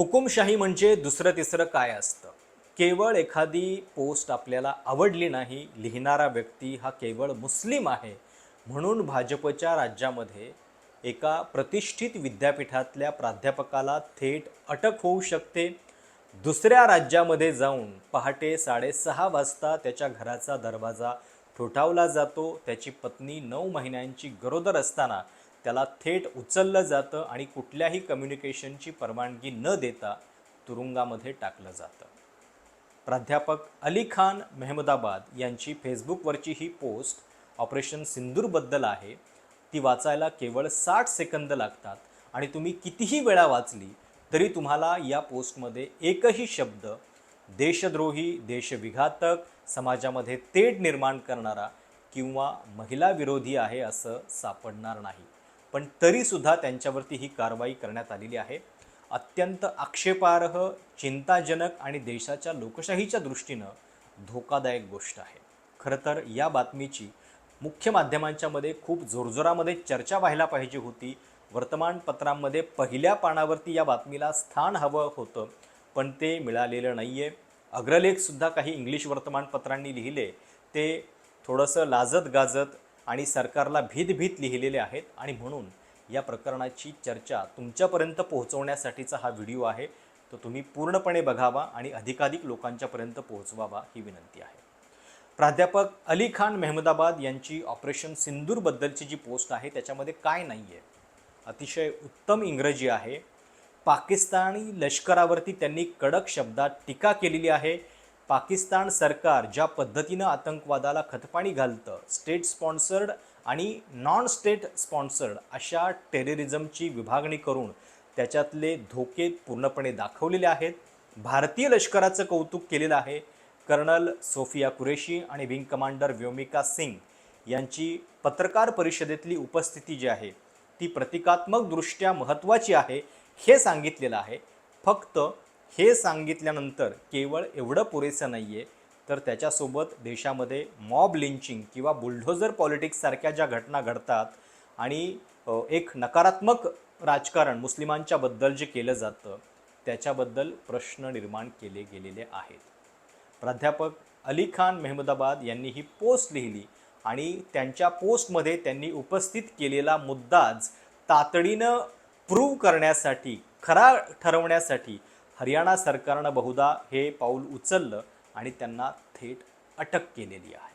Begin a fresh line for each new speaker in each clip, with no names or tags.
हुकुमशाही म्हणजे दुसरं तिसरं काय असतं? केवळ एखादी पोस्ट आपल्याला आवडली नाही लिहिणारा व्यक्ती हा केवळ मुस्लिम आहे म्हणून भाजपच्या राज्यामध्ये एका प्रतिष्ठित विद्यापीठातल्या प्राध्यापकाला थेट अटक होऊ शकते. दुसऱ्या राज्यामध्ये जाऊन पहाटे साडेसहा वाजता त्याच्या घराचा दरवाजा ठोठावला जातो. त्याची पत्नी नऊ महिन्यांची गरोदर असताना त्याला थेट उचललं जातं आणि कुठल्याही कम्युनिकेशनची परवानगी न देता तुरुंगामध्ये टाकलं जातं. प्राध्यापक अली खान मेहमदाबाद यांची फेसबुकवरची ही पोस्ट ऑपरेशन सिंदूरबद्दल आहे. ती वाचायला केवळ साठ सेकंद लागतात आणि तुम्ही कितीही वेळा वाचली तरी तुम्हाला या पोस्टमध्ये एकही शब्द देशद्रोही देशविघातक समाजामध्ये तेढ निर्माण करणारा किंवा महिला विरोधी आहे असं सापडणार नाही. पण तरीसुद्धा त्यांच्यावरती ही कारवाई करण्यात आलेली आहे. अत्यंत आक्षेपार्ह चिंताजनक आणि देशाच्या लोकशाहीच्या दृष्टीनं धोकादायक गोष्ट आहे. खरं तर या बातमीची मुख्य माध्यमांच्या मध्ये खूप जोरजोरामध्ये चर्चा व्हायला पाहिजे होती. वर्तमानपत्रांमध्ये पहिल्या पानावरती या बातमीला स्थान हवं होतं पण ते मिळालेलं नाही आहे अग्रलेखसुद्धा काही इंग्लिश वर्तमानपत्रांनी लिहिले. ते थोडंसं लाजत गाजत आणि सरकारला भीतभीत लिहिलेले आहेत आणि म्हणून या प्रकरणाची चर्चा तुमच्यापर्यंत पोहोचवण्यासाठीचा हा व्हिडिओ आहे. तो तुम्ही पूर्णपणे बघावा आणि अधिकाधिक लोकांच्यापर्यंत पोहोचवावा ही विनंती आहे. प्राध्यापक अली खान मेहमदाबाद यांची ऑपरेशन सिंदूरबद्दलची जी पोस्ट आहे त्याच्यामध्ये काय नाही आहे अतिशय उत्तम इंग्रजी आहे. पाकिस्तानी लष्करावरती त्यांनी कडक शब्दात टीका केलेली आहे. पाकिस्तान सरकार ज्या पद्धतीनं आतंकवादाला खतपाणी घालतं स्टेट स्पॉन्सर्ड आणि नॉन स्टेट स्पॉन्सर्ड अशा टेररिझमची विभागणी करून त्याच्यातले धोके पूर्णपणे दाखवलेले आहेत. भारतीय लष्कराचं कौतुक केलेलं आहे. कर्नल सोफिया कुरेशी आणि विंग कमांडर व्योमिका सिंग यांची पत्रकार परिषदेतली उपस्थिती जी आहे ती प्रतिकात्मकदृष्ट्या महत्त्वाची आहे हे सांगितलेलं आहे. फक्त हे सांगितल्यानंतर केवळ एवढं पुरेसं नाही आहे तर त्याच्यासोबत देशामध्ये मॉब लिंचिंग किंवा बुलढोझर पॉलिटिक्ससारख्या ज्या घटना घडतात आणि एक नकारात्मक राजकारण मुस्लिमांच्या बद्दल जे केलं जातं त्याच्याबद्दल प्रश्न निर्माण केले गेलेले आहेत. प्राध्यापक अली खान मेहमदाबाद यांनी ही पोस्ट लिहिली आणि त्यांच्या पोस्टमध्ये त्यांनी उपस्थित केलेला मुद्दाच तातडीनं प्रूव्ह करण्यासाठी खरा ठरवण्यासाठी हरियाणा सरकारनं बहुधा हे पाऊल उचललं आणि त्यांना थेट अटक केलेली आहे.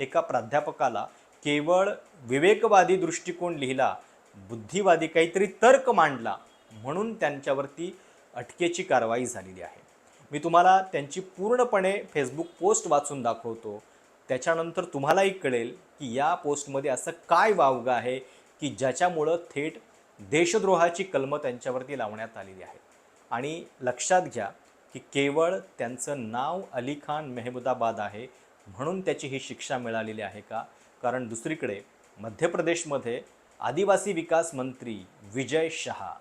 एका प्राध्यापकाला केवळ विवेकवादी दृष्टिकोन लिहिला बुद्धिवादी काहीतरी तर्क मांडला म्हणून त्यांच्यावरती अटकेची कारवाई झालेली आहे. मी तुम्हाला त्यांची पूर्णपणे फेसबुक पोस्ट वाचून दाखवतो. त्याच्यानंतर तुम्हालाही कळेल की या पोस्टमध्ये असं काय वावगं आहे की ज्याच्यामुळं थेट देशद्रोहाची कलमं त्यांच्यावरती लावण्यात आलेली आहे आणि लक्षात घ्या की केवळ त्यांचं नाव अली खान मेहमुदाबाद आहे म्हणून त्याची ही शिक्षा मिळालेली आहे का? कारण दुसरीकडे मध्य प्रदेशमध्ये आदिवासी विकास मंत्री विजय शहा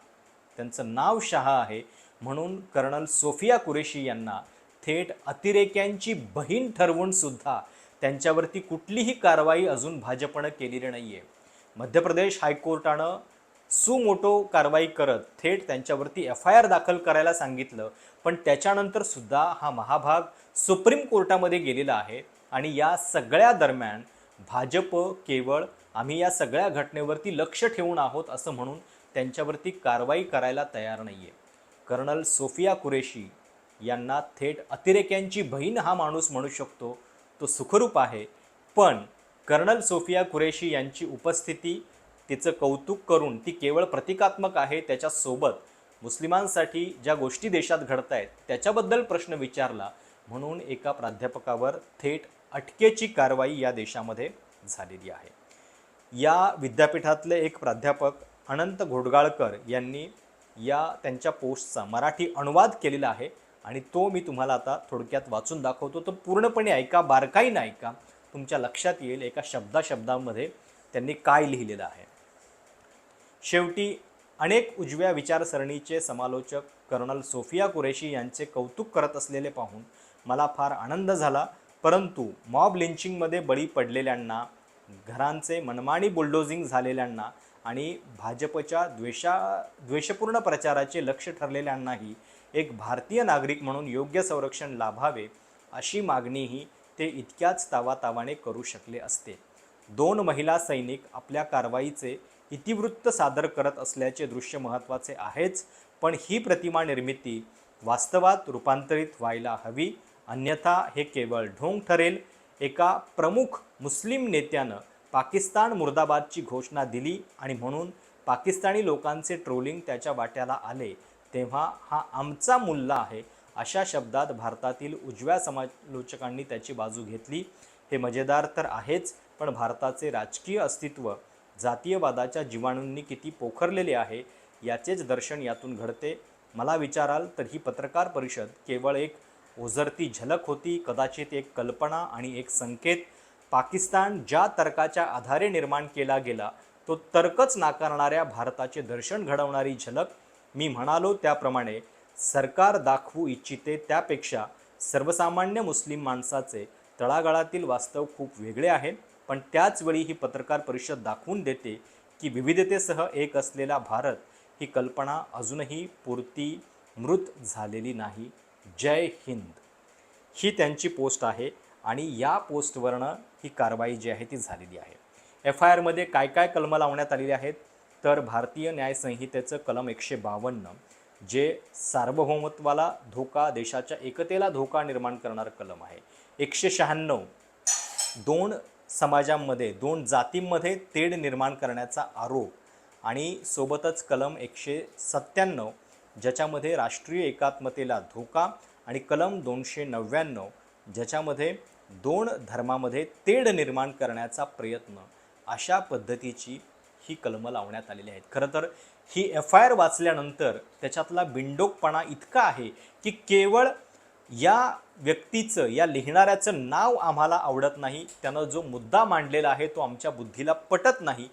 त्यांचं नाव शहा आहे म्हणून कर्नल सोफिया कुरेशी यांना थेट अतिरेक्यांची बहीण ठरवून सुद्धा त्यांच्यावरती कुठलीही कारवाई अजून भाजपनं केलेली नाही आहे मध्य प्रदेश हायकोर्टानं सुमोटो कारवाई करत थेट त्यांच्यावरती एफ आय आर दाखल करायला सांगितलं. पण त्याच्यानंतर सुद्धा हा महाभाग सुप्रीम कोर्टामध्ये गेलेला आहे आणि या सगळ्या दरम्यान भाजप केवळ आम्ही या सगळ्या घटनेवरती लक्ष ठेवून आहोत असं म्हणून त्यांच्यावरती कारवाई करायला तयार नाही आहे कर्नल सोफिया कुरेशी यांना थेट अतिरेक्यांची बहीण हा माणूस म्हणू शकतो तो सुखरूप आहे. पण कर्नल सोफिया कुरेशी यांची उपस्थिती तिचं कौतुक करून ती केवळ प्रतिकात्मक आहे त्याच्यासोबत. मुस्लिमांसाठी ज्या गोष्टी देशात घडत आहेत त्याच्याबद्दल प्रश्न विचारला म्हणून एका प्राध्यापकावर थेट अटकेची कारवाई या देशामध्ये झालेली आहे. या विद्यापीठातले एक प्राध्यापक अनंत घोडगाळकर यांनी या त्यांच्या पोस्टचा मराठी अनुवाद केलेला आहे आणि तो मी तुम्हाला आता थोडक्यात वाचून दाखवतो. तो पूर्णपणे ऐका बारकाईनं ऐका. तुमच्या लक्षात येईल एका शब्दाशब्दामध्ये त्यांनी काय लिहिलेलं आहे. शेवटी अनेक उजव्या विचारसरणीचे समालोचक कर्नल सोफिया कुरेशी यांचे कौतुक करत असलेले पाहून मला फार आनंद झाला. परंतु मॉब लिंचिंगमध्ये बळी पडलेल्यांना घरांचे मनमानी बुलडोझिंग झालेल्यांना आणि भाजपच्या द्वेषा द्वेषपूर्ण प्रचाराचे लक्ष ठरलेल्यांनाही एक भारतीय नागरिक म्हणून योग्य संरक्षण लाभावे अशी मागणीही ते इतक्याच तावातावाने करू शकले असते. दोन महिला सैनिक आपल्या कारवाईचे इतिवृत्त सादर करत असल्याचे दृश्य महत्त्वाचे आहेच पण ही प्रतिमा निर्मिती वास्तवात रूपांतरित व्हायला हवी. अन्यथा हे केवळ ढोंग ठरेल. एका प्रमुख मुस्लिम नेत्यानं पाकिस्तान मुर्दाबादची घोषणा दिली आणि म्हणून पाकिस्तानी लोकांचे ट्रोलिंग त्याच्या वाट्याला आले तेव्हा हा आमचा मुल्ला आहे अशा शब्दात भारतातील उजव्या समालोचकांनी त्याची बाजू घेतली. हे मजेदार तर आहेच पण भारताचे राजकीय अस्तित्व जातीयवादाच्या जीवाणूंनी किती पोखरलेले आहे याचेच दर्शन यातून घडते. मला विचाराल तर ही पत्रकार परिषद केवळ एक ओझरती झलक होती कदाचित एक कल्पना आणि एक संकेत. पाकिस्तान ज्या तर्काच्या आधारे निर्माण केला गेला तो तर्कच नाकारणाऱ्या भारताचे दर्शन घडवणारी झलक. मी म्हणालो त्याप्रमाणे सरकार दाखवू इच्छिते त्यापेक्षा सर्वसामान्य मुस्लिम माणसाचे तळागाळातील वास्तव खूप वेगळे आहे. पण त्याचवेळी ही पत्रकार परिषद दाखवून देते की विविधतेसह एक असलेला भारत ही कल्पना अजूनही पुरती मृत झालेली नाही. जय हिंद. ही त्यांची पोस्ट आहे आणि या पोस्टवरनं ही कारवाई जी आहे ती झालेली आहे. एफ आय आरमध्ये काय काय कलमं लावण्यात आलेली आहेत? तर भारतीय न्यायसंहितेचं कलम एकशे बावन्न जे सार्वभौमत्वाला धोका देशाच्या एकतेला धोका निर्माण करणारं कलम आहे. एकशे शहाण्णव दोन समाजांमध्ये दोन जातींमध्ये तेढ निर्माण करण्याचा आरोप आणि सोबतच कलम एकशे सत्त्याण्णव ज्याच्यामध्ये राष्ट्रीय एकात्मतेला धोका आणि कलम दोनशे नव्याण्णव ज्याच्यामध्ये दोन धर्मामध्ये तेढ निर्माण करण्याचा प्रयत्न अशा पद्धतीची ही कलमं लावण्यात आलेली आहेत. खरं तर ही एफ आय आर वाचल्यानंतर त्याच्यातला बिंडोकपणा इतका आहे की केवळ या व्यक्तीचं या लिहिणाऱ्याचं नाव आम्हाला आवडत नाही. त्यानं जो मुद्दा मांडलेला आहे तो आमच्या बुद्धीला पटत नाही.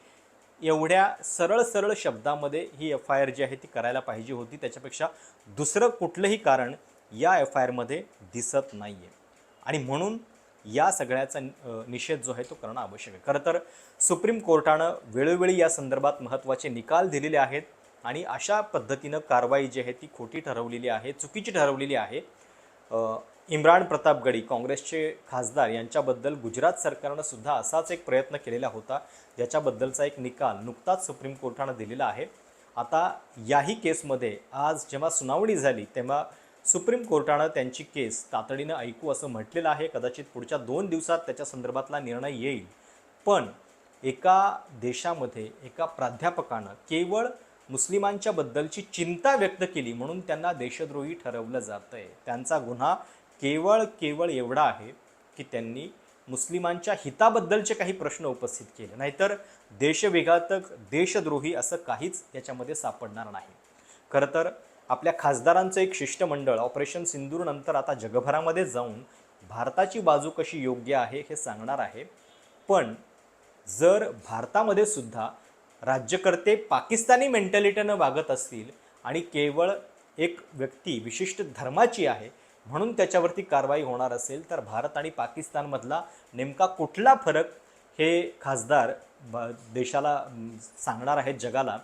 एवढ्या सरळ सरळ शब्दामध्ये ही एफ आय आर जी आहे ती करायला पाहिजे होती. त्याच्यापेक्षा दुसरं कुठलंही कारण या एफ आय आरमध्ये दिसत नाही आहे आणि म्हणून या सगळ्याचा निषेध जो आहे तो करणं आवश्यक आहे. खरं तर सुप्रीम कोर्टानं वेळोवेळी या संदर्भात महत्त्वाचे निकाल दिलेले आहेत आणि अशा पद्धतीनं कारवाई जी आहे ती खोटी ठरवलेली आहे चुकीची ठरवलेली आहे. इम्रान प्रतापगडी काँग्रेसचे खासदार यांच्याबद्दल गुजरात सरकारनं सुद्धा असाच एक प्रयत्न केलेला होता ज्याच्याबद्दलचा एक निकाल नुकताच सुप्रीम कोर्टानं दिलेला आहे. आता याही केसमध्ये आज जेव्हा सुनावणी झाली तेव्हा सुप्रीम कोर्टानं त्यांची केस तातडीनं ऐकू असं म्हटलेलं आहे. कदाचित पुढच्या दोन दिवसात त्याच्या संदर्भातला निर्णय येईल. पण एका देशामध्ये एका प्राध्यापकानं केवळ मुस्लिमांच्या बद्दलची चिंता व्यक्त केली म्हणून त्यांना देशद्रोही ठरवलं जातं आहे त्यांचा गुन्हा केवळ केवळ एवढा आहे की त्यांनी मुस्लिमांच्या हिताबद्दलचे काही प्रश्न उपस्थित केले. नाहीतर देशविघातक देशद्रोही असं काहीच याच्यामध्ये सापडणार नाही. खरं तर आपल्या खासदारांचं एक शिष्टमंडळ ऑपरेशन सिंदूर नंतर आता जगभरामध्ये जाऊन भारताची बाजू कशी योग्य आहे हे सांगणार आहे. पण जर भारतामध्ये सुद्धा राज्यकर्ते पाकिस्तानी मेंटॅलिटीनं वागत असतील आणि केवळ एक व्यक्ती विशिष्ट धर्माची आहे म्हणून त्याच्यावरती कारवाई होणार असेल तर भारत आणि पाकिस्तानमधला नेमका कुठला फरक हे खासदार ब देशाला सांगणार आहेत जगाला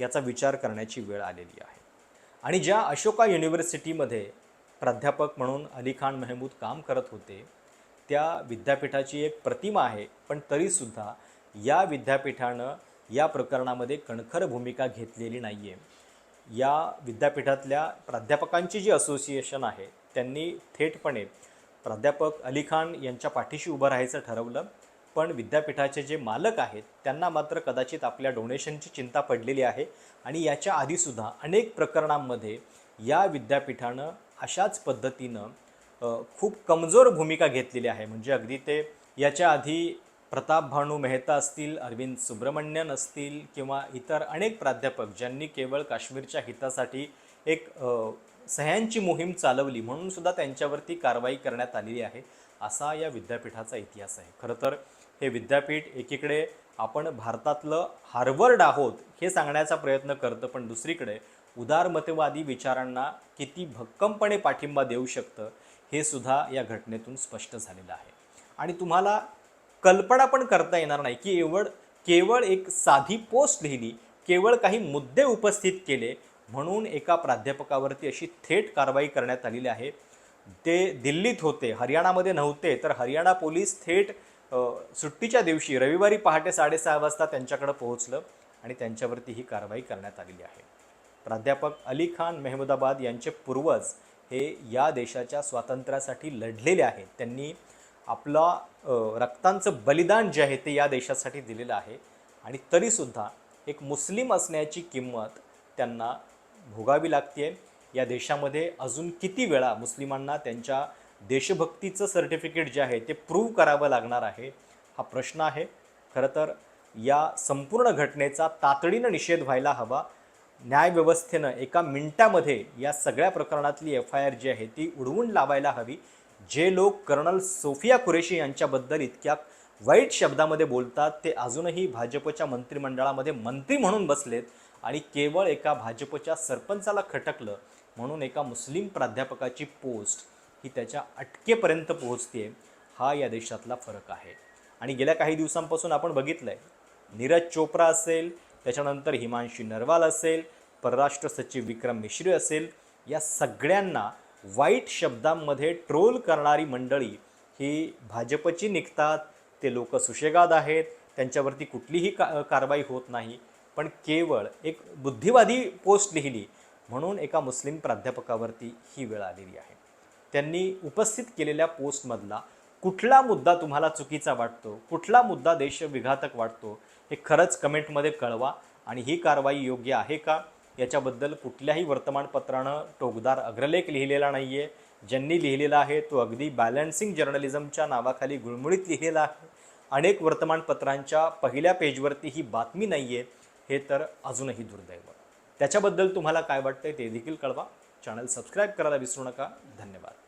याचा विचार करण्याची वेळ आलेली आहे. आणि ज्या अशोका युनिव्हर्सिटीमध्ये प्राध्यापक म्हणून अली खान मेहमूद काम करत होते त्या विद्यापीठाची एक प्रतिमा आहे पण तरीसुद्धा या विद्यापीठानं या प्रकरणामध्ये कणखर भूमिका घेतलेली नाही आहे या विद्यापीठातल्या प्राध्यापकांची जी असोसिएशन आहे त्यांनी थेटपणे प्राध्यापक अली खान यांच्या पाठीशी उभं राहायचं ठरवलं पण विद्यापीठाचे जे मालक आहेत त्यांना मात्र कदाचित आपल्या डोनेशनची चिंता पडलेली आहे आणि याच्या आधीसुद्धा अनेक प्रकरणांमध्ये या विद्यापीठानं अशाच पद्धतीनं खूप कमजोर भूमिका घेतलेली आहे. म्हणजे अगदी ते याच्या आधी प्रताप भानू मेहता असतील अरविंद सुब्रमण्यन असतील किंवा इतर अनेक प्राध्यापक ज्यांनी केवळ काश्मीरच्या हितासाठी एक सह्यांची मोहीम चालवली म्हणून सुद्धा त्यांच्यावरती कारवाई करण्यात आलेली आहे असा या विद्यापीठाचा इतिहास आहे. खरं तर हे विद्यापीठ एकीकडे आपण भारतातलं हार्वर्ड आहोत हे सांगण्याचा प्रयत्न करतं पण दुसरीकडे उदारमतवादी विचारांना किती भक्कमपणे पाठिंबा देऊ शकतं हे सुद्धा या घटनेतून स्पष्ट झालेलं आहे. आणि तुम्हाला कल्पना पण करता येणार नाही की एवढ केवळ एक साधी पोस्ट लिहिली केवळ काही मुद्दे उपस्थित केले म्हणून एका प्राध्यापकावरती अशी थेट कारवाई करण्यात आलेली आहे. ते दिल्लीत होते हरियाणामध्ये नव्हते तर हरियाणा पोलीस थेट सुट्टीच्या दिवशी रविवारी पहाटे साडेसहा वाजता त्यांच्याकडे पोहोचलं आणि त्यांच्यावरती ही कारवाई करण्यात आलेली आहे. प्राध्यापक अली खान मेहमदाबाद यांचे पूर्वज हे या देशाच्या स्वातंत्र्यासाठी लढलेले आहेत. त्यांनी आपला रक्तांचं बलिदान जे आहे ते या देशासाठी दिलेलं आहे. आणि तरीसुद्धा एक मुस्लिम असण्याची किंमत त्यांना भोगावी लागते या देशामध्ये अजून किती वेळा मुस्लिमांना त्यांच्या देशभक्तीचं सर्टिफिकेट जे आहे ते प्रूव्ह करावं लागणार आहे हा प्रश्न आहे. खरं तर या संपूर्ण घटनेचा तातडीनं निषेध व्हायला हवा. न्यायव्यवस्थेनं एका मिनिटामध्ये या सगळ्या प्रकरणातली एफ आय आर जी आहे ती उडवून लावायला हवी. जे लोक कर्नल सोफिया कुरेशी यांच्याबद्दल इतक्या वाईट शब्दामध्ये बोलतात ते अजूनही भाजपच्या मंत्रिमंडळामध्ये मंत्री म्हणून बसलेत आणि केवळ एका भाजपच्या सरपंचाला खटकलं म्हणून एका मुस्लिम प्राध्यापकाची पोस्ट ही त्याच्या अटकेपर्यंत पोहोचते हा या देशातला फरक आहे. आणि गेल्या काही दिवसांपासून आपण बघितलं आहे नीरज चोप्रा असेल त्याच्यानंतर हिमांशी नरवाल असेल परराष्ट्र सचिव विक्रम मिश्री असेल या सगळ्यांना वाईट शब्दांमध्ये ट्रोल करणारी मंडळी ही भाजपची निघतात ते लोक सुशेगाद आहेत त्यांच्यावरती कुठलीही का कारवाई होत नाही. पण केवळ एक बुद्धिवादी पोस्ट लिहिली म्हणून एका मुस्लिम प्राध्यापकावरती ही वेळ आलेली आहे. त्यांनी उपस्थित केलेल्या पोस्टमधला कुठला मुद्दा तुम्हाला चुकीचा वाटतो कुठला मुद्दा देशविघातक वाटतो हे खरंच कमेंटमध्ये कळवा आणि ही कारवाई योग्य आहे का? याच्याबद्दल कुठल्याही वर्तमानपत्रानं टोकदार अग्रलेख लिहिलेला नाही आहे ज्यांनी लिहिलेला आहे तो अगदी बॅलन्सिंग जर्नलिझमच्या नावाखाली गुळमुळीत लिहिलेला आहे. अनेक वर्तमानपत्रांच्या पहिल्या पेजवरती ही बातमी नाही आहे हे तर अजूनही दुर्दैव. त्याच्याबद्दल तुम्हाला काय वाटतंय ते देखील कळवा. चॅनल सबस्क्राईब करायला विसरू नका. धन्यवाद.